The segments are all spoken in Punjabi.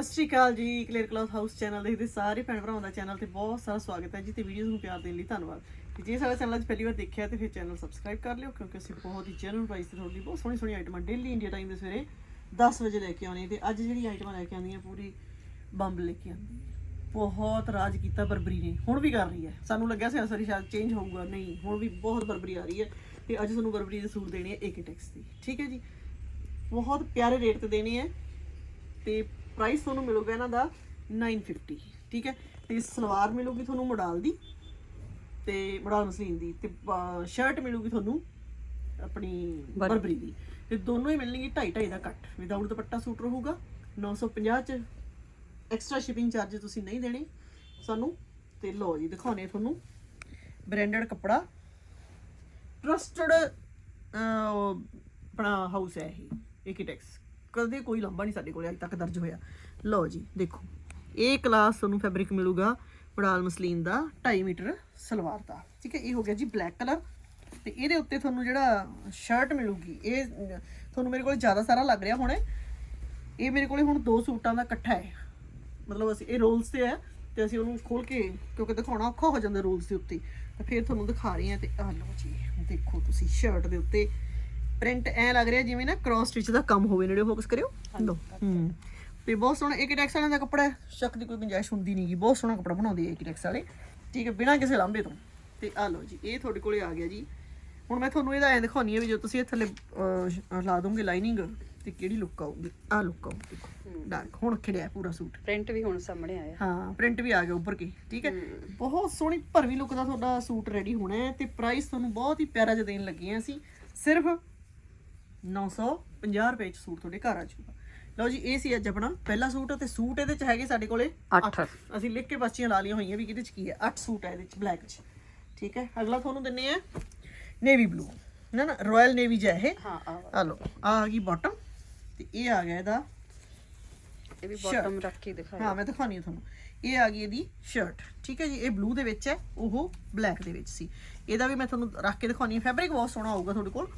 ਸਤਿ ਸ਼੍ਰੀ ਅਕਾਲ ਜੀ ਕਲੀਅਰ ਕਲਾਸ ਹਾਊਸ ਚੈਨਲ ਦੇਖਦੇ ਸਾਰੇ ਭੈਣ ਭਰਾਵਾਂ ਦਾ ਚੈਨਲ ਤੇ ਬਹੁਤ ਸਾਰਾ ਸਵਾਗਤ ਹੈ ਜੀ ਤੇ ਵੀਡੀਓਜ਼ ਨੂੰ ਪਿਆਰ ਦੇਣ ਲਈ ਧੰਨਵਾਦ। ਤੇ ਜੇ ਸਾਡਾ ਚੈਨਲ ਅੱਜ ਪਹਿਲੀ ਵਾਰ ਦੇਖਿਆ ਤੇ ਫਿਰ ਚੈਨਲ ਸਬਸਕ੍ਰਾਈਬ ਕਰ ਲਿਓ ਕਿਉਂਕਿ ਅਸੀਂ ਬਹੁਤ ਹੀ ਜੈਨੂਇਨ ਪ੍ਰਾਈਸ ਤੇ ਤੁਹਾਡੀ ਬਹੁਤ ਸੋਹਣੀ ਸੋਹਣੀ ਆਈਟਮਾਂ ਡੇਲੀ ਇੰਡੀਆ ਟਾਈਮ ਦੇ ਸਵੇਰੇ 10 ਵਜੇ ਲੈ ਕੇ ਆਉਣੀ ਤੇ ਅੱਜ ਜਿਹੜੀ ਆਈਟਮਾਂ ਲੈ ਕੇ ਆਉਂਦੀਆਂ ਪੂਰੀ ਬੰਬ ਲੈ ਕੇ ਆਉਂਦੀ ਬਹੁਤ ਰਾਜ ਕੀਤਾ ਬਰਬਰੀ ਨੇ, ਹੁਣ ਵੀ ਕਰ ਰਹੀ ਹੈ। ਸਾਨੂੰ ਲੱਗਿਆ ਸੀ ਅਸਰੀ ਸ਼ਾਇਦ ਚੇਂਜ ਹੋਊਗਾ, ਨਹੀਂ, ਹੁਣ ਵੀ ਬਹੁਤ ਬਰਬਰੀ ਆ ਰਹੀ ਹੈ ਤੇ ਅੱਜ ਤੁਹਾਨੂੰ ਬਰਬਰੀ ਦੇ ਸੂਟ ਦੇਣੇ ਹੈ ਆ ਏਕਟੈਕਸ ਦੀ, ਠੀਕ ਹੈ ਜੀ? ਬਹੁਤ ਪਿਆਰੇ ਰੇਟ ਤੇ ਦੇਣੇ ਹੈ ਤੇ ਪ੍ਰਾਈਸ ਤੁਹਾਨੂੰ ਮਿਲੂਗਾ ਇਹਨਾਂ ਦਾ 950 ਠੀਕ ਹੈ? ਤੇ ਸਲਵਾਰ ਮਿਲੂਗੀ ਤੁਹਾਨੂੰ ਮੋਡਲ ਦੀ ਤੇ ਮੋਡਲ ਮਸਲੀਨ ਦੀ ਤੇ ਸ਼ਰਟ ਮਿਲੂਗੀ ਤੁਹਾਨੂੰ ਆਪਣੀ ਬਰਬਰੀ ਦੀ। ਤੇ ਦੋਨੋਂ ਹੀ ਮਿਲਣਗੇ 2.5 2.5 ਦਾ ਕੱਟ ਵਿਦਆਊਟ ਦੁਪੱਟਾ ਸੂਟ ਰਹੂਗਾ 950 ਚ ਐਕਸਟਰਾ ਸ਼ਿਪਿੰਗ ਚਾਰਜ ਤੁਸੀਂ ਨਹੀਂ ਦੇਣੇ ਸਾਨੂੰ। ਤੇ ਲਓ ਜੀ ਦਿਖਾਉਣੇ ਤੁਹਾਨੂੰ ਬ੍ਰਾਂਡਡ ਕੱਪੜਾ। ਟਰਸਟਡ ਆਪਣਾ ਹਾਊਸ ਹੈ ਇਹ ਏਕਟੈਕਸ ਕਦੇ ਕੋਈ ਲੰਬਾ ਨਹੀਂ ਸਾਡੇ ਕੋਲ ਅਜੇ ਤੱਕ ਦਰਜ ਹੋਇਆ। ਲਓ ਜੀ, ਦੇਖੋ। ਇਹ ਕਲਾਸ ਤੁਹਾਨੂੰ ਫੈਬਰਿਕ ਮਿਲੂਗਾ ਪੜਾਲ ਮਸਲੀਨ ਦਾ 2.5 ਮੀਟਰ ਸਲਵਾਰ ਦਾ। ਠੀਕ ਹੈ, ਇਹ ਹੋ ਗਿਆ ਜੀ ਬਲੈਕ ਕਲਰ ਤੇ ਇਹਦੇ ਉੱਤੇ ਤੁਹਾਨੂੰ ਜਿਹੜਾ ਸ਼ਰਟ ਮਿਲੂਗੀ, ਇਹ ਤੁਹਾਨੂੰ ਮੇਰੇ ਕੋਲ ਜ਼ਿਆਦਾ ਸਾਰਾ ਲੱਗ ਰਿਹਾ ਹੁਣ। ਇਹ ਮੇਰੇ ਕੋਲੇ ਹੁਣ ਦੋ ਸੂਟਾਂ ਦਾ ਇਕੱਠਾ ਹੈ। ਮਤਲਬ ਅਸੀਂ, ਇਹ ਰੋਲਸ ਤੇ ਹੈ ਤੇ ਅਸੀਂ ਉਹਨੂੰ ਖੋਲ ਕੇ, ਕਿਉਂਕਿ ਦਿਖਾਉਣਾ ਔਖਾ ਹੋ ਜਾਂਦਾ ਰੋਲਸ ਦੇ ਉੱਤੇ। ਤਾਂ ਫਿਰ ਤੁਹਾਨੂੰ ਦਿਖਾ ਰਹੀ ਹਾਂ ਤੇ ਆਹ ਲਓ ਜੀ, ਦੇਖੋ ਤੁਸੀਂ ਸ਼ਰਟ ਦੇ ਉੱਤੇ ਪ੍ਰਿੰਟ ਐ ਲੱਗ ਰਿਹਾ ਜਿਵੇਂ ਨਾ ਕ੍ਰਾਸ ਸਟਿਚ ਦਾ ਕੰਮ ਹੋਵੇ ਨੇੜੇ ਫੋਕਸ ਕਰਿਓ। ਲਓ ਹੂੰ। ਤੇ ਬਹੁਤ ਸੋਹਣਾ ਇੱਕ ਟੈਕਸ ਵਾਲਿਆਂ ਦਾ ਕੱਪੜਾ ਸ਼ੱਕ ਦੀ ਕੋਈ ਗੁੰਜਾਇਸ਼ ਹੁੰਦੀ ਨਹੀਂਗੀ ਬਹੁਤ ਸੋਹਣਾ ਕੱਪੜਾ ਬਣਾਉਂਦੇ ਆ ਇੱਕ ਟੈਕਸ ਵਾਲੇ। ਠੀਕ ਹੈ ਬਿਨਾਂ ਕਿਸੇ ਲਾਂਬੇ ਤੋਂ। ਤੇ ਆ ਲਓ ਜੀ ਇਹ ਤੁਹਾਡੇ ਕੋਲੇ ਆ ਗਿਆ ਜੀ। ਹੁਣ ਮੈਂ ਤੁਹਾਨੂੰ ਇਹਦਾ ਐ ਦਿਖਾਉਣੀ ਹੈ ਵੀ ਜੋ ਤੁਸੀਂ ਇਹ ਥੱਲੇ ਲਾ ਦੋਗੇ ਲਾਈਨਿੰਗ ਤੇ ਕਿਹੜੀ ਲੁੱਕ ਆਊਗੀ। ਆ ਲੁੱਕ ਆਊ ਦੇਖੋ। ਡਾਰਕ ਹੁਣ ਖਿੜਿਆ ਪੂਰਾ ਸੂਟ। ਪ੍ਰਿੰਟ ਵੀ ਹੁਣ ਸਾਹਮਣੇ ਆਇਆ। ਹਾਂ ਪ੍ਰਿੰਟ ਵੀ ਆ ਗਿਆ ਉੱਪਰ ਕੀ ਠੀਕ ਹੈ। ਬਹੁਤ ਸੋਹਣੀ ਭਰਵੀ ਲੁੱਕ ਦਾ ਤੁਹਾਡਾ ਸੂਟ ਰੈਡੀ ਹੋਣਾ ਹੈ ਤੇ ਪ੍ਰਾਈਸ ਤੁਹਾਨੂੰ ਬਹੁਤ ਹੀ ਪਿਆਰਾ ਜਿਹਾ ਦੇਣ ਲੱਗੇ ਹਾਂ ਅਸੀਂ। ਸਿਰਫ 950 ਰੁਪਏ ਚ ਸੂਟ ਤੁਹਾਡੇ ਘਰ ਆ ਜਾਊਗਾ। ਲਓ ਜੀ ਇਹ ਸੀ ਅੱਜ ਆਪਣਾ ਪਹਿਲਾ ਸੂਟ ਤੇ ਸੂਟ ਇਹਦੇ ਚ ਹੈਗੇ ਸਾਡੇ ਕੋਲੇ ਅੱਠ। ਅਸੀਂ ਲਿਖ ਕੇ ਬੱਚੀਆਂ ਲਾ ਲਈਆਂ ਹੋਈਆਂ ਵੀ ਕਿਹਦੇ ਚ ਕੀ ਹੈ। 8 ਸੂਟ ਹੈ ਇਹਦੇ ਚ ਬਲੈਕ ਚ। ਠੀਕ ਹੈ? ਅਗਲਾ ਤੁਹਾਨੂੰ ਦਿੰਨੇ ਆ ਨੇਵੀ ਬਲੂ ਨਾ ਨਾ ਰਾਇਲ ਨੇਵੀ ਜਿਹਾ ਇਹ। ਹਾਂ ਆ ਆ ਲਓ ਆ ਆ ਗਈ ਬਾਟਮ ਤੇ ਇਹ ਆ ਗਿਆ ਇਹਦਾ ਇਹ ਵੀ ਬਾਟਮ ਰੱਖ ਕੇ ਦਿਖਾਇਆ ਹਾਂ ਮੈਂ ਦਿਖਾਉਣੀ ਆ ਤੁਹਾਨੂੰ। ਇਹ ਆ ਗਈ ਇਹਦੀ ਸ਼ਰਟ ਠੀਕ ਹੈ ਜੀ ਇਹ ਬਲੂ ਦੇ ਵਿੱਚ ਹੈ ਉਹ ਬਲੈਕ ਦੇ ਵਿੱਚ ਸੀ। ਇਹਦਾ ਵੀ ਮੈਂ ਤੁਹਾਨੂੰ ਰੱਖ ਕੇ ਦਿਖਾਉਣੀ ਹੈ ਫੈਬਰਿਕ ਬਹੁਤ ਸੋਹਣਾ ਹੋਊਗਾ ਤੁਹਾਡੇ ਕੋਲ।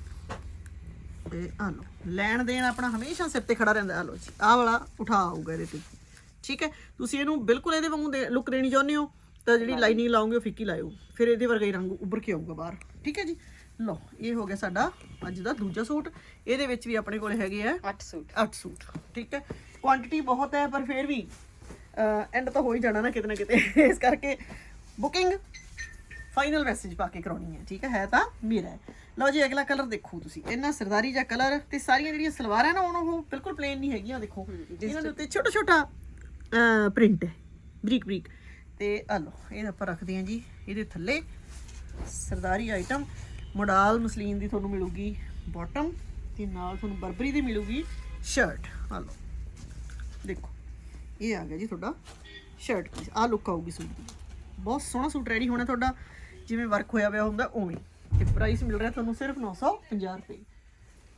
ਤੇ ਆ ਲਓ। ਲੈਣ ਦੇਣ ਆਪਣਾ ਹਮੇਸ਼ਾ ਸਿਰ ਤੇ ਖੜਾ ਰਹਿੰਦਾ ਆ ਲਓ ਜੀ। ਆਹ ਵਾਲਾ ਉਠਾ ਆਊਗਾ ਇਹਦੇ ਤੇ। ਠੀਕ ਹੈ? ਤੁਸੀਂ ਇਹਨੂੰ ਬਿਲਕੁਲ ਇਹਦੇ ਵਾਂਗੂ ਲੁੱਕ ਦੇਣੀ ਚਾਹੁੰਦੇ ਹੋ ਤਾਂ ਜਿਹੜੀ ਲਾਈਨਿੰਗ ਲਾਉਂਗੇ ਉਹ ਫਿੱਕੀ ਲਾਇਓ। ਫਿਰ ਇਹਦੇ ਵਰਗਾ ਹੀ ਰੰਗ ਉੱਭਰ ਕੇ ਆਊਗਾ ਬਾਹਰ। ਠੀਕ ਹੈ ਜੀ? ਲਓ ਇਹ ਹੋ ਗਿਆ ਸਾਡਾ ਅੱਜ ਦਾ ਦੂਜਾ ਸੂਟ। ਇਹਦੇ ਵਿੱਚ ਵੀ ਆਪਣੇ ਕੋਲ ਹੈਗੇ ਆ 8 ਸੂਟ। 8 ਸੂਟ। ਠੀਕ ਹੈ? ਕੁਆਂਟੀਟੀ ਬਹੁਤ ਹੈ ਪਰ ਫਿਰ ਵੀ ਐਂਡ ਤਾਂ ਹੋ ਹੀ ਜਾਣਾ ਨਾ ਕਿਤੇ ਨਾ ਕਿਤੇ। ਇਸ ਕਰਕੇ ਬੁਕਿੰਗ ਫਾਈਨਲ ਮੈਸੇਜ ਪਾ ਕੇ ਕਰਾਉਣੀ ਹੈ ਠੀਕ ਹੈ ਹੈ ਤਾਂ ਮੇਰਾ ਲਓ ਜੀ ਅਗਲਾ ਕਲਰ ਦੇਖੋ ਤੁਸੀਂ। ਇਹਨਾਂ ਸਰਦਾਰੀ ਜਿਹਾ ਕਲਰ ਤੇ ਸਾਰੀਆਂ ਜਿਹੜੀਆਂ ਸਲਵਾਰਾਂ ਨਾ ਉਹਨਾਂ ਉਹ ਬਿਲਕੁਲ ਪਲੇਨ ਨਹੀਂ ਹੈਗੀਆਂ ਦੇਖੋ। ਇਹਨਾਂ ਦੇ ਉੱਤੇ ਛੋਟਾ ਛੋਟਾ ਪ੍ਰਿੰਟ ਹੈ ਬਰੀਕ ਬਰੀਕ। ਤੇ ਆ ਲਓ ਇਹ ਆਪਾਂ ਰੱਖਦੇ ਹਾਂ ਜੀ ਇਹਦੇ ਥੱਲੇ ਸਰਦਾਰੀ ਆਈਟਮ ਮੋਡਲ ਮਸਲੀਨ ਦੀ ਤੁਹਾਨੂੰ ਮਿਲੂਗੀ ਬਾਟਮ ਤੇ ਨਾਲ ਤੁਹਾਨੂੰ ਬਰਬਰੀ ਦੀ ਮਿਲੂਗੀ ਸ਼ਰਟ ਆ ਲਓ ਦੇਖੋ ਇਹ ਆ ਗਿਆ ਜੀ ਤੁਹਾਡਾ ਸ਼ਰਟ ਪੀਸ ਆ ਲੁੱਕ ਆਊਗੀ ਸੂਟ ਦੀ। ਬਹੁਤ ਸੋਹਣਾ ਸੂਟ ਰੈਡੀ ਹੋਣਾ ਤੁਹਾਡਾ। ਜਿਵੇਂ ਵਰਕ ਹੋਇਆ ਹੋਇਆ ਹੁੰਦਾ ਉਵੇਂ। ਤੇ ਪ੍ਰਾਈਸ ਮਿਲ ਰਿਹਾ ਤੁਹਾਨੂੰ ਸਿਰਫ 950 ਰੁਪਏ।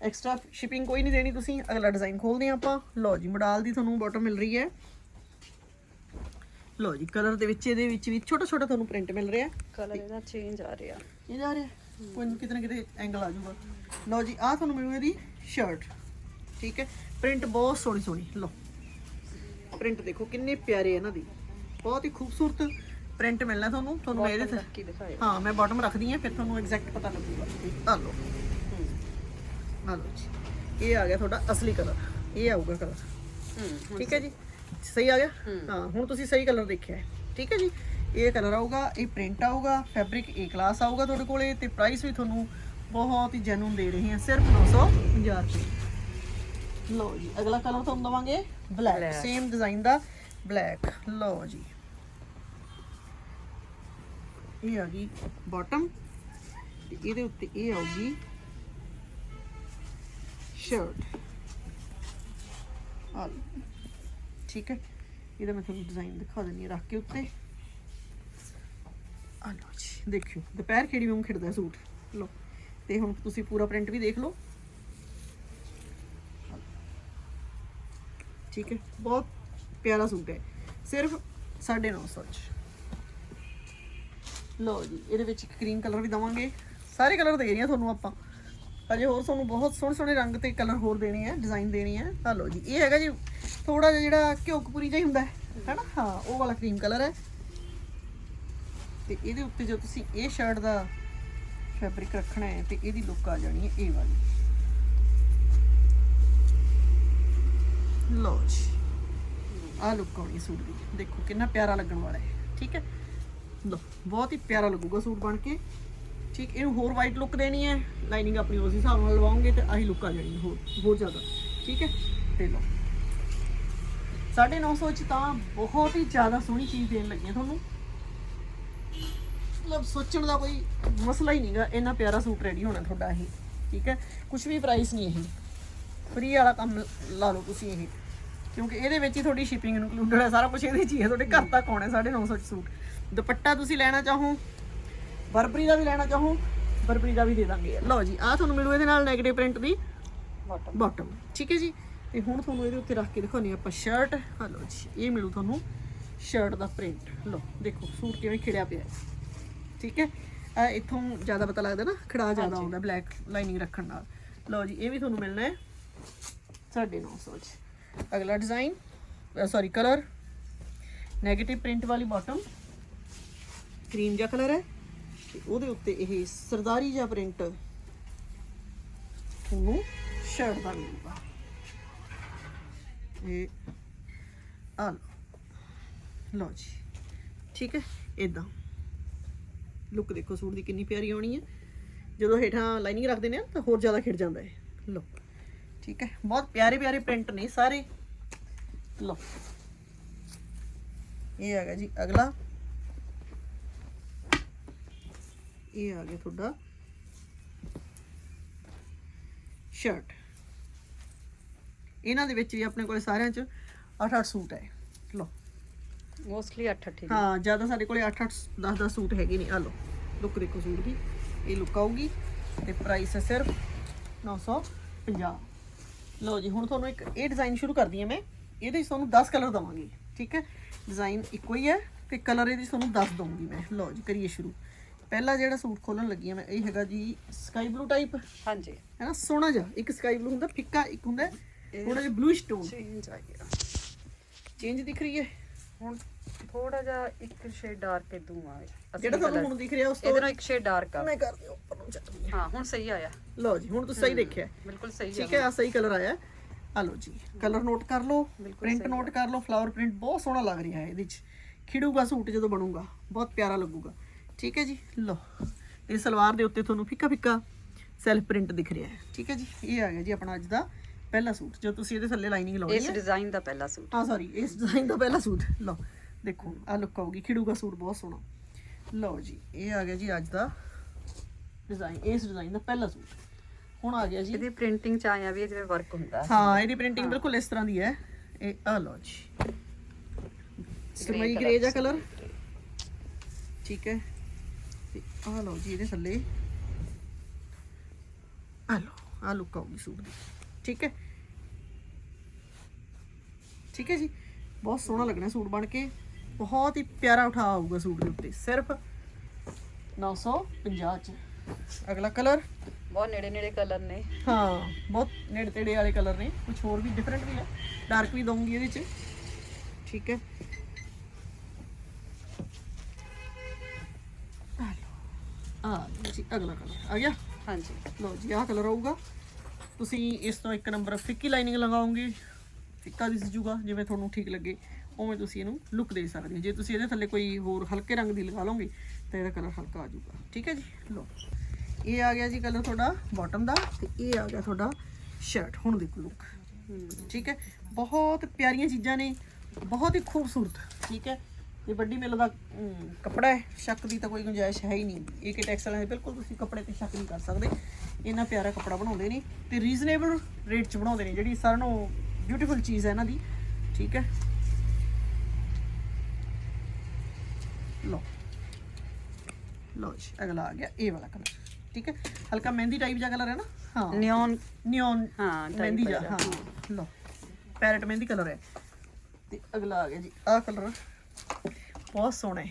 ਐਕਸਟਰਾ ਸ਼ਿਪਿੰਗ ਕੋਈ ਨਹੀਂ ਦੇਣੀ ਤੁਸੀਂ ਅਗਲਾ ਡਿਜ਼ਾਈਨ ਖੋਲਦੇ ਹਾਂ ਆਪਾਂ। ਲਓ ਜੀ ਮੋਡਲ ਦੀ ਤੁਹਾਨੂੰ ਬਾਟਮ ਮਿਲ ਰਹੀ ਹੈ। ਲਓ ਜੀ ਕਲਰ ਦੇ ਵਿੱਚ ਇਹਦੇ ਵਿੱਚ ਵੀ ਛੋਟਾ ਛੋਟਾ ਤੁਹਾਨੂੰ ਪ੍ਰਿੰਟ ਮਿਲ ਰਿਹਾ। ਕਲਰ ਇਹਦਾ ਚੇਂਜ ਆ ਰਿਹਾ। ਇਹ ਜਾ ਰਿਹਾ। ਕੋਈ ਨਾ ਕਿਤੇ ਨਾ ਕਿਤੇ ਐਂਗਲ ਆ ਜਾਊਗਾ। ਲਓ ਜੀ ਆਹ ਤੁਹਾਨੂੰ ਮਿਲੂ ਇਹਦੀ ਸ਼ਰਟ ਠੀਕ ਹੈ? ਪ੍ਰਿੰਟ ਬਹੁਤ ਸੋਹਣੀ ਸੋਹਣੀ ਲਓ। ਪ੍ਰਿੰਟ ਦੇਖੋ ਕਿੰਨੇ ਪਿਆਰੇ ਇਹਨਾਂ ਦੀ। ਬਹੁਤ ਹੀ ਖੂਬਸੂਰਤ ਪ੍ਰਿੰਟ ਮਿਲਣਾ ਤੁਹਾਨੂੰ ਤੁਹਾਨੂੰ ਮੈਂ ਇਹਦੇ ਤੇ ਰੱਖ ਕੇ ਦਿਖਾਇਆ ਹਾਂ ਮੈਂ ਬਾਟਮ ਰੱਖਦੀ ਹਾਂ ਫਿਰ ਤੁਹਾਨੂੰ ਐਗਜ਼ੈਕਟ ਪਤਾ ਲੱਗੂਗਾ। ਆ ਲਓ। ਆ ਲਓ ਜੀ। ਇਹ ਆ ਗਿਆ ਤੁਹਾਡਾ ਅਸਲੀ ਕਲਰ ਇਹ ਆਊਗਾ ਕਲਰ ਠੀਕ ਹੈ ਜੀ? ਸਹੀ ਆ ਗਿਆ? ਹਾਂ। ਹੁਣ ਤੁਸੀਂ ਸਹੀ ਕਲਰ ਦੇਖਿਆ ਹੈ। ਠੀਕ ਹੈ ਜੀ? ਇਹ ਕਲਰ ਆਊਗਾ ਇਹ ਪ੍ਰਿੰਟ ਆਊਗਾ ਫੈਬਰਿਕ ਏ ਕਲਾਸ ਆਊਗਾ ਤੁਹਾਡੇ ਕੋਲੇ ਤੇ ਪ੍ਰਾਈਸ ਵੀ ਤੁਹਾਨੂੰ ਬਹੁਤ ਹੀ ਜੈਨੂਨ ਦੇ ਰਹੇ ਹਾਂ ਸਿਰਫ 950 ਰੁਪਏ। ਲਓ ਜੀ ਅਗਲਾ ਕਲਰ ਤੁਹਾਨੂੰ ਦਵਾਂਗੇ ਬਲੈਕ ਸੇਮ ਡਿਜ਼ਾਈਨ ਦਾ ਬਲੈਕ ਲਓ ਜੀ। ਇਹ ਆ ਗਈ ਬਾਟਮ ਤੇ ਇਹਦੇ ਉੱਤੇ ਇਹ ਆਊਗੀ ਸ਼ਰਟ ਆ ਠੀਕ ਹੈ? ਇਹਦਾ ਮੈਂ ਤੁਹਾਨੂੰ ਡਿਜ਼ਾਈਨ ਦਿਖਾ ਦਿੰਦੀ ਹਾਂ ਰੱਖ ਕੇ ਉੱਤੇ। ਆ ਲਓ ਜੀ, ਦੇਖਿਓ, ਦੁਪਹਿਰ ਖੇੜੀ ਵਾਂਗ ਖਿੜਦਾ ਸੂਟ? ਲਓ, ਤੇ ਹੁਣ ਤੁਸੀਂ ਪੂਰਾ ਪ੍ਰਿੰਟ ਵੀ ਦੇਖ ਲਓ। ਠੀਕ ਹੈ? ਬਹੁਤ ਪਿਆਰਾ ਸੂਟ ਹੈ। ਸਿਰਫ 950 ਚ। ਲਓ ਜੀ, ਇਹਦੇ ਵਿੱਚ ਇੱਕ ਕਰੀਮ ਕਲਰ ਵੀ ਦਵਾਂਗੇ। ਸਾਰੇ ਕਲਰ ਦੇ ਰਹੇ ਹਾਂ ਤੁਹਾਨੂੰ ਆਪਾਂ। ਅਜੇ ਹੋਰ ਤੁਹਾਨੂੰ ਬਹੁਤ ਸੋਹਣੇ ਸੋਹਣੇ ਰੰਗ ਤੇ ਕਲਰ ਹੋਰ ਦੇਣੇ ਆ ਡਿਜ਼ਾਈਨ ਦੇਣੇ ਆ। ਤਾਂ ਲਓ ਜੀ, ਇਹ ਹੈਗਾ ਜੀ ਥੋੜਾ ਜਿਹਾ ਜਿਹੜਾ ਘਿਓਕਪੂਰੀ ਜਿਹਾ ਹੀ ਹੁੰਦਾ ਹੈ ਹੈਨਾ ਹਾਂ, ਉਹ ਵਾਲਾ ਕਰੀਮ ਕਲਰ ਹੈ। ਤੇ ਇਹਦੇ ਉੱਤੇ ਜੋ ਤੁਸੀਂ ਇਹ ਸ਼ਰਟ ਦਾ ਫੈਬਰਿਕ ਰੱਖਣਾ ਹੈ ਤੇ ਇਹਦੀ ਲੁੱਕ ਆ ਜਾਣੀ ਹੈ ਇਹ ਵਾਲੀ। ਲਓ ਜੀ ਆ ਲੁੱਕ ਆਉਣੀ ਸੂਟ ਦੀ। ਦੇਖੋ ਕਿੰਨਾ ਪਿਆਰਾ ਲੱਗਣ ਵਾਲਾ ਹੈ, ਠੀਕ ਹੈ? ਲਓ, ਬਹੁਤ ਹੀ ਪਿਆਰਾ ਲੱਗੂਗਾ ਸੂਟ ਬਣ ਕੇ। ਠੀਕ, ਇਹਨੂੰ ਹੋਰ ਵਾਈਟ ਲੁੱਕ ਦੇਣੀ ਹੈ। ਲਾਈਨਿੰਗ ਆਪਣੀ ਉਸ ਹਿਸਾਬ ਨਾਲ ਲਵਾਉਂਗੇ ਤੇ ਆਹੀ ਲੁੱਕ ਆ ਜਾਣੀ ਹੋਰ ਹੋਰ ਜ਼ਿਆਦਾ। ਠੀਕ ਹੈ? ਤੇ ਲਓ। 950 ਚ ਤਾਂ ਬਹੁਤ ਹੀ ਜ਼ਿਆਦਾ ਸੋਹਣੀ ਚੀਜ਼ ਦੇਣ ਲੱਗੀ ਤੁਹਾਨੂੰ। ਮਤਲਬ ਸੋਚਣ ਦਾ ਕੋਈ ਮਸਲਾ ਹੀ ਨਹੀਂਗਾ, ਇੰਨਾ ਪਿਆਰਾ ਸੂਟ ਰੈਡੀ ਹੋਣਾ ਤੁਹਾਡਾ ਇਹ। ਠੀਕ ਹੈ? ਕੁਝ ਵੀ ਪ੍ਰਾਈਸ ਨਹੀਂ ਇਹ। ਫ੍ਰੀ ਵਾਲਾ ਕੰਮ ਲਾ ਲਓ ਤੁਸੀਂ ਇਹ। ਕਿਉਂਕਿ ਇਹਦੇ ਵਿੱਚ ਹੀ ਤੁਹਾਡੀ ਸ਼ਿਪਿੰਗ ਇਨਕਲੂਡਡ ਹੈ ਸਾਰਾ ਕੁਝ ਇਹਦੇ 'ਚ ਹੀ ਹੈ। ਤੁਹਾਡੇ ਘਰ ਤੱਕ ਆਉਣਾ 950 ਚ ਸੂਟ। ਦੁਪੱਟਾ ਤੁਸੀਂ ਲੈਣਾ ਚਾਹੋ? ਬਰਬਰੀ ਦਾ ਵੀ ਲੈਣਾ ਚਾਹੋ? ਬਰਬਰੀ ਦਾ ਵੀ ਦੇ ਦਾਂਗੇ। ਲਓ ਜੀ ਆ ਤੁਹਾਨੂੰ ਮਿਲੂ ਇਹਦੇ ਨਾਲ 네ਗੇਟਿਵ ਪ੍ਰਿੰਟ ਦੀ ਬਾਟਮ ਬਾਟਮ ਠੀਕ ਹੈ ਜੀ? ਤੇ ਹੁਣ ਤੁਹਾਨੂੰ ਇਹਦੇ ਉੱਤੇ ਰੱਖ ਕੇ ਦਿਖਾਉਣੀ ਆਪਾਂ ਸ਼ਰਟ ਆ ਲਓ ਜੀ ਇਹ ਮਿਲੂ ਤੁਹਾਨੂੰ ਸ਼ਰਟ ਦਾ ਪ੍ਰਿੰਟ ਲਓ ਦੇਖੋ ਸੂਟ ਕਿਵੇਂ ਖਿੜਿਆ ਪਿਆ ਠੀਕ ਹੈ? ਆ ਇੱਥੋਂ ਜ਼ਿਆਦਾ ਪਤਾ ਲੱਗਦਾ ਨਾ ਖੜਾ ਜ਼ਿਆਦਾ ਆਉਂਦਾ ਬਲੈਕ ਲਾਈਨਿੰਗ ਰੱਖਣ ਨਾਲ। ਲਓ ਜੀ ਇਹ ਵੀ ਤੁਹਾਨੂੰ ਮਿਲਣਾ ਹੈ। 950 ਚ ਅਗਲਾ design sorry colour negative print ਵਾਲੀ ਬਾਟਮ ਕਰੀਮ ਜਿਹਾ ਕਲਰ ਹੈ ਤੇ ਉਹਦੇ ਉੱਤੇ ਇਹ ਸਰਦਾਰੀ ਜਿਹਾ ਪ੍ਰਿੰਟ ਤੁਹਾਨੂੰ ਸ਼ਰਟ ਦਾ ਮਿਲੂਗਾ ਇਹ ਆ ਲਓ। ਲਓ ਜੀ। ਠੀਕ ਹੈ? ਇਦਾਂ ਲੁੱਕ ਦੇਖੋ ਸੂਟ ਦੀ ਕਿੰਨੀ ਪਿਆਰੀ ਆਉਣੀ ਹੈ। ਜਦੋਂ ਹੇਠਾਂ ਲਾਈਨਿੰਗ ਰੱਖਦੇ ਨੇ ਨਾ, ਤਾਂ ਹੋਰ ਜ਼ਿਆਦਾ ਖਿੜ ਜਾਂਦਾ ਹੈ ਲਓ। ਠੀਕ ਹੈ? ਬਹੁਤ ਪਿਆਰੇ ਪਿਆਰੇ ਪ੍ਰਿੰਟ ਨੇ ਸਾਰੇ। ਲਓ। ਇਹ ਹੈਗਾ ਜੀ ਅਗਲਾ। ਇਹ ਆ ਗਿਆ ਤੁਹਾਡਾ ਸ਼ਰਟ ਇਹਨਾਂ ਦੇ ਵਿੱਚ ਵੀ ਆਪਣੇ ਕੋਲੇ ਸਾਰਿਆਂ 'ਚ 8-8 ਸੂਟ ਹੈ ਲਓ ਮੋਸਟਲੀ 8 8 ਹਾਂ ਜ਼ਿਆਦਾ ਸਾਡੇ ਕੋਲੇ 8-8 10-10 ਸੂਟ ਹੈਗੇ ਨੇ ਆ ਲਓ ਲੁੱਕ ਦੇਖੋ ਸੂਟ ਦੀ ਇਹ ਲੁੱਕ ਆਊਗੀ ਤੇ ਪ੍ਰਾਈਸ ਹੈ ਸਿਰਫ 950 ਲਓ ਜੀ ਹੁਣ ਤੁਹਾਨੂੰ ਇੱਕ ਇਹ ਡਿਜ਼ਾਈਨ ਸ਼ੁਰੂ ਕਰਦੀ ਹਾਂ ਮੈਂ ਇਹਦੇ 'ਚ ਤੁਹਾਨੂੰ 10 ਕਲਰ ਦਵਾਂਗੀ ਠੀਕ ਹੈ ਡਿਜ਼ਾਈਨ ਇੱਕੋ ਹੀ ਹੈ ਤੇ ਕਲਰ ਇਹਦੇ 'ਚ ਤੁਹਾਨੂੰ 10 ਦਊਂਗੀ ਮੈਂ ਲਓ ਜੀ ਕਰੀਏ ਸ਼ੁਰੂ ਪਹਿਲਾ ਜਿਹੜਾ ਸੂਟ ਖੋਲਣ ਲੱਗੀ ਹਾਂ ਮੈਂ ਇਹ ਹੈਗਾ ਜੀ ਸਕਾਈ ਬਲੂ ਟਾਈਪ ਹਾਂਜੀ। ਹੈ ਨਾ ਸੋਹਣਾ ਜਿਹਾ ਇੱਕ ਸਕਾਈ ਬਲੂ ਹੁੰਦਾ ਫਿੱਕਾ ਇੱਕ ਹੁੰਦਾ ਥੋੜਾ ਜਿਹਾ ਬਲੂ ਸਟੋਨ ਚੇਂਜ ਆ ਗਿਆ। ਚੇਂਜ ਦਿਖ ਰਹੀ ਹੈ? ਹੁਣ ਥੋੜਾ ਜਿਹਾ ਇੱਕ ਸ਼ੇਡ ਡਾਰਕ ਇਦੋਂ ਆ ਜਿਹੜਾ ਤੁਹਾਨੂੰ ਹੁਣ ਦਿਖ ਰਿਹਾ ਉਸ ਤੋਂ ਇਹਦੇ ਨਾਲ ਇੱਕ ਸ਼ੇਡ ਡਾਰਕ ਆ। ਮੈਂ ਕਰਦੀ ਹਾਂ ਉੱਪਰ ਨੂੰ ਚੱਲਦੀ ਹਾਂ। ਹਾਂ ਹੁਣ ਸਹੀ ਆਇਆ। ਲਓ ਜੀ ਹੁਣ ਤੁਸੀਂ ਸਹੀ ਦੇਖਿਆ। ਬਿਲਕੁਲ ਸਹੀ ਆ। ਠੀਕ ਹੈ ਆ ਸਹੀ ਕਲਰ ਆਇਆ। ਆ ਲਓ ਜੀ ਕਲਰ ਨੋਟ ਕਰ ਲਓ ਪ੍ਰਿੰਟ ਨੋਟ ਕਰ ਲਓ ਫਲਾਵਰ ਪ੍ਰਿੰਟ ਬਹੁਤ ਸੋਹਣਾ ਲੱਗ ਰਿਹਾ ਹੈ ਇਹਦੇ 'ਚ। ਖਿੜੂਗਾ ਸੂਟ ਜਦੋਂ ਬਣੂਗਾ ਬਹੁਤ ਪਿਆਰਾ ਲੱਗੂਗਾ। ਠੀਕ ਹੈ ਜੀ? ਲਓ ਤੇ ਸਲਵਾਰ ਦੇ ਉੱਤੇ ਤੁਹਾਨੂੰ ਫਿੱਕਾ ਫਿੱਕਾ ਸੈਲਫ ਪ੍ਰਿੰਟ ਦਿਖ ਰਿਹਾ ਹੈ। ਠੀਕ ਹੈ ਜੀ? ਇਹ ਆ ਗਿਆ ਜੀ ਆਪਣਾ ਅੱਜ ਦਾ ਪਹਿਲਾ ਸੂਟ ਜੋ ਤੁਸੀਂ ਇਹਦੇ ਥੱਲੇ ਲਾਈਨਿੰਗ ਲਾਉਣੀ ਇਸ ਹੈ। ਡਿਜ਼ਾਈਨ ਦਾ ਪਹਿਲਾ ਸੂਟ। ਹਾਂ ਸੌਰੀ ਇਸ ਡਿਜ਼ਾਈਨ ਦਾ ਪਹਿਲਾ ਸੂਟ। ਲਓ ਦੇਖੋ ਆ ਲੁੱਕ ਆਊਗੀ। ਖਿੜੂਗਾ ਸੂਟ ਬਹੁਤ ਸੋਹਣਾ। ਲਓ ਜੀ ਇਹ ਆ ਗਿਆ ਜੀ ਅੱਜ ਦਾ ਡਿਜ਼ਾਈਨ ਇਸ ਡਿਜ਼ਾਈਨ ਦਾ ਪਹਿਲਾ ਸੂਟ। ਹੁਣ ਆ ਗਿਆ ਜੀ। ਇਹਦੀ ਪ੍ਰਿੰਟਿੰਗ ਚ ਆਇਆ ਵੀ ਇਹ ਜਿਵੇਂ ਵਰਕ ਹੁੰਦਾ। ਹੈ। ਹਾਂ ਇਹਦੀ ਪ੍ਰਿੰਟਿੰਗ ਬਿਲਕੁਲ ਇਸ ਤਰ੍ਹਾਂ ਦੀ ਹੈ। ਇਹ ਆ ਲਓ ਜੀ। ਸਮਈ ਗ੍ਰੇ ਕਲਰ ਠੀਕ ਹੈ। ਤੇ ਆ ਲਓ ਜੀ ਇਹਦੇ ਥੱਲੇ। ਆ ਲਓ ਆ ਲੁੱਕ ਆਊਗੀ ਸੂਟ ਦੀ। ਠੀਕ ਹੈ? ਠੀਕ ਹੈ ਜੀ? ਬਹੁਤ ਸੋਹਣਾ ਲੱਗਣਾ ਸੂਟ ਬਣ ਕੇ। ਬਹੁਤ ਹੀ ਪਿਆਰਾ ਉਠਾ ਆਊਗਾ ਸੂਟ ਦੇ ਉੱਤੇ। ਸਿਰਫ 950 ਚ। ਅਗਲਾ ਕਲਰ? ਬਹੁਤ ਨੇੜੇ ਨੇੜੇ ਕਲਰ ਨੇ। ਹਾਂ ਬਹੁਤ ਨੇੜੇ ਤੇੜੇ ਵਾਲੇ ਕਲਰ ਨੇ। ਕੁਝ ਹੋਰ ਵੀ ਡਿਫਰੈਂਟ ਵੀ ਹੈ ਡਾਰਕ ਵੀ ਦਊਂਗੀ ਇਹਦੇ ਚ। ਠੀਕ ਹੈ? ਲਓ ਜੀ ਅਗਲਾ ਕਲਰ ਆ ਗਿਆ? ਹਾਂਜੀ। ਲਓ ਜੀ ਆਹ ਕਲਰ ਆਊਗਾ। ਤੁਸੀਂ ਇਸ ਤੋਂ ਇੱਕ ਨੰਬਰ ਫਿੱਕੀ ਲਾਈਨਿੰਗ ਲਗਾਓਗੇ ਫਿੱਕਾ ਦਿਸ ਜੂਗਾ ਜਿਵੇਂ ਤੁਹਾਨੂੰ ਠੀਕ ਲੱਗੇ ਉਵੇਂ ਤੁਸੀਂ ਇਹਨੂੰ ਲੁੱਕ ਦੇ ਸਕਦੇ ਹੋ। ਜੇ ਤੁਸੀਂ ਇਹਦੇ ਥੱਲੇ ਕੋਈ ਹੋਰ ਹਲਕੇ ਰੰਗ ਦੀ ਲਗਾ ਲਓਗੇ ਤਾਂ ਇਹਦਾ ਕਲਰ ਹਲਕਾ ਆ ਜਾਊਗਾ ਠੀਕ ਹੈ ਜੀ? ਲਓ ਇਹ ਆ ਗਿਆ ਜੀ ਕਲਰ ਤੁਹਾਡਾ ਬਾਟਮ ਦਾ ਤੇ ਇਹ ਆ ਗਿਆ ਤੁਹਾਡਾ ਸ਼ਰਟ ਹੁਣ ਦੇਖੋ ਲੁੱਕ ਠੀਕ ਹੈ? ਬਹੁਤ ਪਿਆਰੀਆਂ ਚੀਜ਼ਾਂ ਨੇ ਬਹੁਤ ਹੀ ਖੂਬਸੂਰਤ। ਠੀਕ ਹੈ? ਇਹ ਵੱਡੀ ਮਿਲ ਦਾ ਕੱਪੜਾ ਹੈ ਸ਼ੱਕ ਦੀ ਤਾਂ ਕੋਈ ਗੁੰਜਾਇਸ਼ ਹੈ ਹੀ ਨਹੀਂ। ਇਹ ਕਿ ਟੈਕਸਟਾਈਲ ਹੈ ਬਿਲਕੁਲ ਤੁਸੀਂ ਕੱਪੜੇ ਤੇ ਸ਼ੱਕ ਨਹੀਂ ਕਰ ਸਕਦੇ। ਇੰਨਾ ਪਿਆਰਾ ਕੱਪੜਾ ਬਣਾਉਂਦੇ ਨੇ ਤੇ ਰੀਜ਼ਨੇਬਲ ਰੇਟ 'ਚ ਬਣਾਉਂਦੇ ਨੇ ਜਿਹੜੀ ਸਾਰਿਆਂ ਨੂੰ ਬਿਊਟੀਫੁਲ ਚੀਜ਼ ਹੈ ਇਹਨਾਂ ਦੀ। ਠੀਕ ਹੈ? ਲਓ। ਲਓ ਜੀ ਅਗਲਾ ਆ ਗਿਆ ਇਹ ਵਾਲਾ ਕਲਰ ਠੀਕ ਹੈ? ਹਲਕਾ ਮਹਿੰਦੀ ਟਾਈਪ ਜਿਹਾ ਕਲਰ ਹੈ ਨਾ? ਹਾਂ। ਨਿਓਨ ਨਿਓਨ ਹਾਂ, ਮਹਿੰਦੀ ਜਾ ਹੈ। ਲਓ ਪੈਰਟ ਮਹਿੰਦੀ ਕਲਰ ਹੈ। ਤੇ ਅਗਲਾ ਆ ਗਿਆ ਜੀ ਆਹ ਕਲਰ ਬਹੁਤ ਸੋਹਣਾ ਹੈ।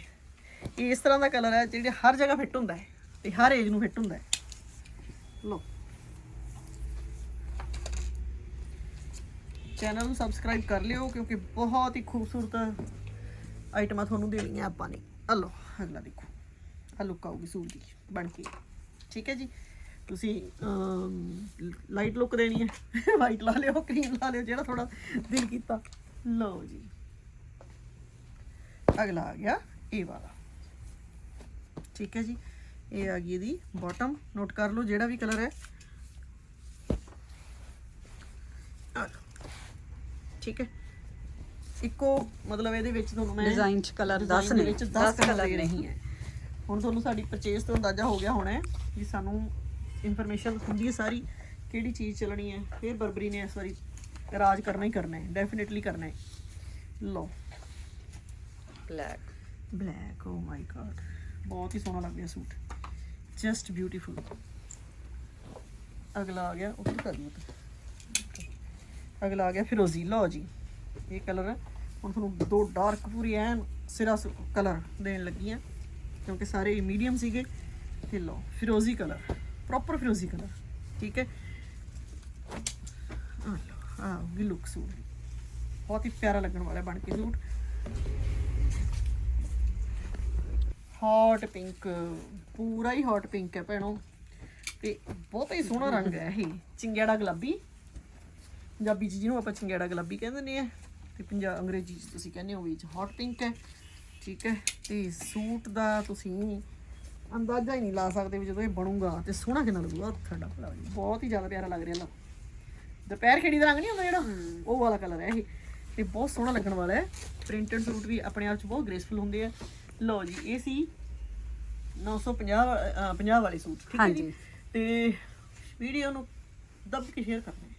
ਇਹ ਇਸ ਤਰ੍ਹਾਂ ਦਾ ਕਲਰ ਹੈ ਜਿਹੜਾ ਹਰ ਜਗ੍ਹਾ ਫਿੱਟ ਹੁੰਦਾ ਹੈ ਤੇ ਹਰ ਏਜ ਨੂੰ ਫਿੱਟ ਹੁੰਦਾ ਹੈ। ਲਓ। ਚੈਨਲ ਨੂੰ ਸਬਸਕ੍ਰਾਈਬ ਕਰ ਲਿਓ ਕਿਉਂਕਿ ਬਹੁਤ ਹੀ ਖੂਬਸੂਰਤ ਆਈਟਮਾਂ ਤੁਹਾਨੂੰ ਦੇਣੀਆਂ ਆਪਾਂ ਨੇ। ਆ ਲਓ ਅਗਲਾ ਦੇਖੋ। ਆ ਲੁੱਕ ਆਊਗੀ ਸੂਟ ਦੀ, ਬਣ ਕੇ। ਠੀਕ ਹੈ ਜੀ? ਤੁਸੀਂ ਲਾਈਟ ਲੁੱਕ ਦੇਣੀ ਹੈ। ਵਾਈਟ ਲਾ ਲਿਓ ਕਰੀਮ ਲਾ ਲਿਓ, ਜਿਹੜਾ ਥੋੜਾ ਦਿਲ ਕੀਤਾ। ਲਓ ਜੀ। ਅਗਲਾ ਆ ਗਿਆ ਇਹ ਵਾਲਾ। ਠੀਕ ਹੈ ਜੀ ਇਹ ਆ ਗਈ ਇਹਦੀ ਬਾਟਮ ਨੋਟ ਕਰ ਲਓ ਜਿਹੜਾ ਵੀ ਕਲਰ ਹੈ। ਠੀਕ ਹੈ। ਇੱਕੋ ਮਤਲਬ ਇਹਦੇ ਵਿੱਚ ਤੁਹਾਨੂੰ ਮੈਂ Design 'ਚ design ਦਸ ਦੇ ਨੇ, ਵਿੱਚ ਦਸ 10 colour ਕਲਰ। ਨਹੀਂ ਹੈ ਹੁਣ ਤੁਹਾਨੂੰ ਸਾਡੀ ਪਰਚੇਸ ਤੋਂ ਅੰਦਾਜ਼ਾ ਹੋ ਗਿਆ ਹੋਣਾ ਵੀ ਸਾਨੂੰ ਇਨਫੋਰਮੇਸ਼ਨ ਹੁੰਦੀ ਹੈ ਸਾਰੀ ਕਿਹੜੀ ਚੀਜ਼ ਚੱਲਣੀ ਹੈ ਫਿਰ ਬਰਬਰੀ ਨੇ ਇਸ ਵਾਰੀ ਰਾਜ ਕਰਨਾ ਹੀ ਕਰਨਾ ਹੈ ਡੈਫੀਨਿਟਲੀ ਕਰਨਾ ਹੈ। ਲਓ। Black black oh my god ਬਹੁਤ ਹੀ ਸੋਹਣਾ ਲੱਗ ਰਿਹਾ ਸੂਟ। ਜਸਟ ਬਿਊਟੀਫੁਲ ਅਗਲਾ ਆ ਗਿਆ ਉੱਪਰ ਕਰ ਦਿਓ ਅਗਲਾ ਆ ਗਿਆ ਫਿਰੋਜ਼ੀ ਲਓ ਜੀ। ਇਹ ਕਲਰ ਹੈ। ਹੁਣ ਤੁਹਾਨੂੰ ਦੋ ਡਾਰਕ ਪੂਰੀ ਐਨ ਸਿਰਾ ਕਲਰ ਦੇਣ ਲੱਗੀ ਆ। ਕਿਉਂਕਿ ਸਾਰੇ ਮੀਡੀਅਮ ਸੀਗੇ। ਤੇ ਲਓ ਫਿਰੋਜ਼ੀ ਕਲਰ ਪ੍ਰੋਪਰ ਫਿਰੋਜ਼ੀ ਕਲਰ ਠੀਕ ਹੈ? ਆ ਲਓ ਆ ਵੀ ਲੁੱਕ ਸੂਟ। ਦੀ। ਬਹੁਤ ਹੀ ਪਿਆਰਾ ਲੱਗਣ ਵਾਲਾ ਬਣ ਕੇ ਸੂਟ। ਹੌਟ ਪਿੰਕ ਪੂਰਾ ਹੀ ਹੌਟ ਪਿੰਕ ਹੈ ਭੈਣੋ। ਤੇ ਬਹੁਤ ਹੀ ਸੋਹਣਾ ਰੰਗ ਹੈ ਇਹ ਚਿੰਗਿਆੜਾ ਗੁਲਾਬੀ। ਪੰਜਾਬੀ ਚ ਜਿਹਨੂੰ ਆਪਾਂ ਚਿੰਗਿਆੜਾ ਗੁਲਾਬੀ ਕਹਿੰਦੇ ਨੇ ਆ ਤੇ ਪੰਜਾਬ ਅੰਗਰੇਜ਼ੀ ਚ ਤੁਸੀਂ ਕਹਿੰਦੇ ਹੋ ਵੀ ਹੌਟ ਪਿੰਕ ਹੈ। ਠੀਕ ਹੈ ਤੇ ਸੂਟ ਦਾ ਤੁਸੀਂ ਅੰਦਾਜ਼ਾ ਹੀ ਨਹੀਂ ਲਾ ਸਕਦੇ ਵੀ ਜਦੋਂ ਇਹ ਬਣੂਗਾ ਤੇ ਸੋਹਣਾ ਕਿੰਨਾ ਲੱਗੂਗਾ। ਤੁਹਾਡਾ ਭਲਾ ਜੀ ਬਹੁਤ ਹੀ ਜ਼ਿਆਦਾ ਪਿਆਰਾ ਲੱਗ ਰਿਹਾ ਲਓ। ਦੁਪਹਿਰ ਖੇੜੀ ਦਾ ਰੰਗ ਨਹੀਂ ਹੁੰਦਾ ਜਿਹੜਾ? ਉਹ ਵਾਲਾ ਕਲਰ ਹੈ ਇਹ। ਤੇ ਬਹੁਤ ਸੋਹਣਾ ਲੱਗਣ ਵਾਲਾ ਹੈ। ਪ੍ਰਿੰਟਡ ਸੂਟ ਵੀ ਆਪਣੇ ਆਪ ਚ ਬਹੁਤ ਗ੍ਰੇਸਫੁਲ ਹੁੰਦੇ ਆ। ਲਓ ਜੀ ਇਹ ਸੀ 950 ਵਾ- ਅਹ 50 ਵਾਲੇ ਸੂਟ ਠੀਕ ਹੈ ਜੀ? ਹਾਂਜੀ। ਤੇ ਵੀਡੀਓ ਨੂੰ ਦੱਬ ਕੇ ਸ਼ੇਅਰ ਕਰਨਾ ਹੈ।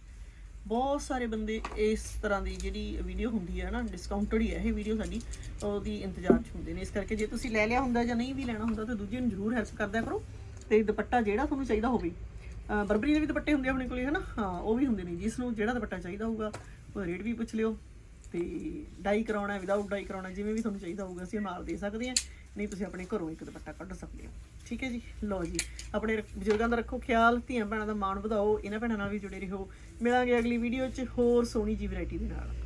ਬਹੁਤ ਸਾਰੇ ਬੰਦੇ ਇਸ ਤਰ੍ਹਾਂ ਦੀ ਜਿਹੜੀ ਵੀਡੀਓ ਹੁੰਦੀ ਹੈ ਨਾ ਡਿਸਕਾਊਂਟਡ ਹੀ ਹੈ ਇਹ ਵੀਡੀਓ ਸਾਡੀ ਉਹਦੀ ਇੰਤਜ਼ਾਰ 'ਚ ਹੁੰਦੇ ਨੇ। ਇਸ ਕਰਕੇ ਜੇ ਤੁਸੀਂ ਲੈ ਲਿਆ ਹੁੰਦਾ ਜਾਂ ਨਹੀਂ ਵੀ ਲੈਣਾ ਹੁੰਦਾ ਤਾਂ ਦੂਜੇ ਨੂੰ ਜ਼ਰੂਰ ਹੈਲਪ ਕਰਦਿਆ ਕਰੋ। ਤੇ ਦੁਪੱਟਾ ਜਿਹੜਾ ਤੁਹਾਨੂੰ ਚਾਹੀਦਾ ਹੋਵੇ ਬਰਬਰੀ ਦੇ ਵੀ ਦੁਪੱਟੇ ਹੁੰਦੇ ਆ ਆਪਣੇ ਕੋਲੇ ਹਨਾ? ਹਾਂ ਉਹ ਵੀ ਹੁੰਦੇ ਨੇ। ਜਿਸ ਨੂੰ ਜਿਹੜਾ ਦੁਪੱਟਾ ਚਾਹੀਦਾ ਹੋਊਗਾ ਉਹ ਰੇਟ ਵੀ ਪੁੱਛ ਲਿਓ। ਤੇ ਡਾਈ ਕਰਾਉਣਾ ਵਿਦਆਊਟ ਡਾਈ ਕਰਾਉਣਾ ਜਿਵੇਂ ਵੀ ਤੁਹਾਨੂੰ ਚਾਹੀਦਾ ਹੋਊਗਾ, ਅਸੀਂ ਉਹ ਨਾਲ ਦੇ ਸਕਦੇ ਹਾਂ। ਨਹੀਂ, ਤੁਸੀਂ ਆਪਣੇ ਘਰੋਂ ਇੱਕ ਦੁਪੱਟਾ ਕੱਢ ਸਕਦੇ ਹੋ। ਠੀਕ ਹੈ ਜੀ? ਲਓ ਜੀ, ਆਪਣੇ ਬਜ਼ੁਰਗਾਂ ਦਾ ਰੱਖੋ ਖਿਆਲ, ਧੀਆਂ ਭੈਣਾਂ ਦਾ ਮਾਣ ਵਧਾਓ, ਇਹਨਾਂ ਭੈਣਾਂ ਨਾਲ ਵੀ ਜੁੜੇ ਰਹੋ। ਮਿਲਾਂਗੇ ਅਗਲੀ ਵੀਡੀਓ 'ਚ ਹੋਰ ਸੋਹਣੀ ਜੀ ਵੈਰਾਈਟੀ ਦੇ ਨਾਲ।